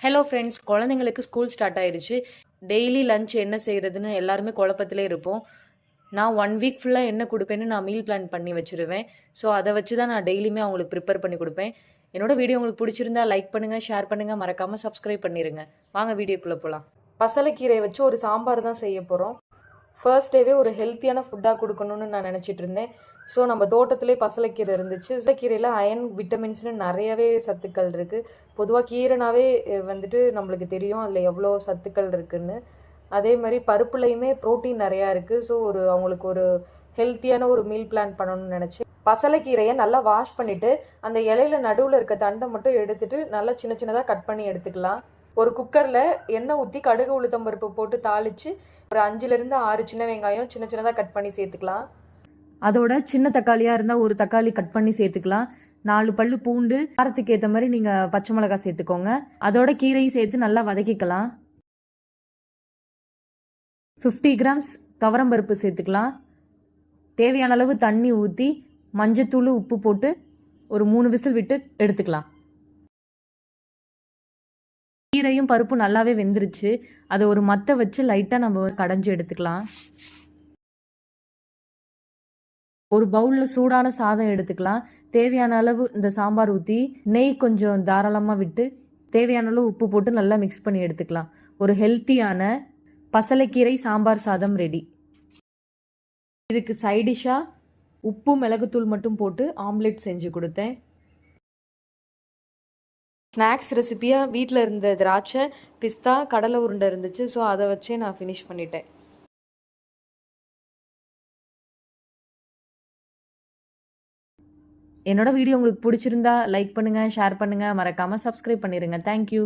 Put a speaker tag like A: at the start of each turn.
A: Hello friends குழந்தைங்களுக்கு school start ஆயிடுச்சு daily lunch என்ன செய்கிறதுன்னு எல்லாருமே குழப்பத்திலே இருப்போம். நான் ஒன் வீக் ஃபுல்லாக என்ன கொடுப்பேன்னு நான் மீல் பிளான் பண்ணி வச்சுருவேன். ஸோ அதை வச்சு தான் நான் டெய்லியுமே அவங்களுக்கு ப்ரிப்பேர் பண்ணி கொடுப்பேன். என்னோட வீடியோ உங்களுக்கு பிடிச்சிருந்தா லைக் பண்ணுங்கள் ஷேர் பண்ணுங்கள் மறக்காமல் சப்ஸ்கிரைப் பண்ணிடுங்க வாங்க வீடியோக்குள்ளே போகலாம் பசலைக்கீரையை வச்சு ஒரு சாம்பார் தான் செய்ய போகிறோம் ஃபர்ஸ்ட் டேவே ஒரு ஹெல்த்தியான ஃபுட்டாக கொடுக்கணும்னு நான் நினச்சிட்டு இருந்தேன். ஸோ நம்ம தோட்டத்திலே பசலைக்கீரை இருந்துச்சு. கீரையில் அயன் விட்டமின்ஸ்னு நிறையவே சத்துக்கள் இருக்குது பொதுவாக கீரைனாவே வந்துட்டு நம்மளுக்கு தெரியும் அதில் எவ்வளோ சத்துக்கள் இருக்குதுன்னு அதே மாதிரி பருப்புலையுமே ப்ரோட்டீன் நிறையா இருக்குது ஸோ ஒரு அவங்களுக்கு ஒரு ஹெல்த்தியான ஒரு மீல் பிளான் பண்ணணும்னு நினச்சி பசலைக்கீரையை நல்லா வாஷ் பண்ணிவிட்டு அந்த இலையில நடுவில் இருக்க தண்டை மட்டும் எடுத்துட்டு நல்லா சின்ன சின்னதாக கட் பண்ணி எடுத்துக்கலாம். ஒரு குக்கரில் எண்ணெய் ஊற்றி கடுகு உளுத்தம் பருப்பு போட்டு தாளித்து ஒரு அஞ்சுலேருந்து ஆறு சின்ன வெங்காயம் சின்ன சின்னதாக கட் பண்ணி சேர்த்துக்கலாம். அதோட சின்ன தக்காளியாக இருந்தால் ஒரு தக்காளி கட் பண்ணி சேர்த்துக்கலாம். நாலு பல்லு பூண்டு காரத்துக்கு ஏற்ற மாதிரி நீங்கள் பச்சை மிளகாய் சேர்த்துக்கோங்க. அதோட கீரையும் சேர்த்து நல்லா வதக்கிக்கலாம். ஃபிஃப்டி கிராம்ஸ் துவரம்பருப்பு சேர்த்துக்கலாம். தேவையான அளவு தண்ணி ஊற்றி மஞ்சத்தூள் உப்பு போட்டு ஒரு மூணு விசில் விட்டு எடுத்துக்கலாம். கீரையும் பருப்பும் நல்லாவே வெந்துருச்சு. அதை ஒரு மத்தை வச்சு லைட்டாக நம்ம கடைஞ்சி எடுத்துக்கலாம். ஒரு பவுலில் சூடான சாதம் எடுத்துக்கலாம். தேவையான அளவு இந்த சாம்பார் ஊற்றி நெய் கொஞ்சம் தாராளமாக விட்டு தேவையான அளவு உப்பு போட்டு நல்லா மிக்ஸ் பண்ணி எடுத்துக்கலாம். ஒரு ஹெல்த்தியான பசலைக்கீரை சாம்பார் சாதம் ரெடி இதுக்கு சைடிஷாக உப்பு மிளகுத்தூள் மட்டும் போட்டு ஆம்லெட் செஞ்சு கொடுத்தேன். ஸ்நாக்ஸ் ரெசிப்பியாக வீட்டில் இருந்த திராட்சை பிஸ்தா கடலை உருண்டை இருந்துச்சு. ஸோ அதை வச்சே நான் ஃபினிஷ் பண்ணிட்டேன். என்னோட வீடியோ உங்களுக்கு பிடிச்சிருந்தா லைக் பண்ணுங்கள் ஷேர் பண்ணுங்கள் மறக்காமல் சப்ஸ்கிரைப் பண்ணிடுங்க தேங்க்யூ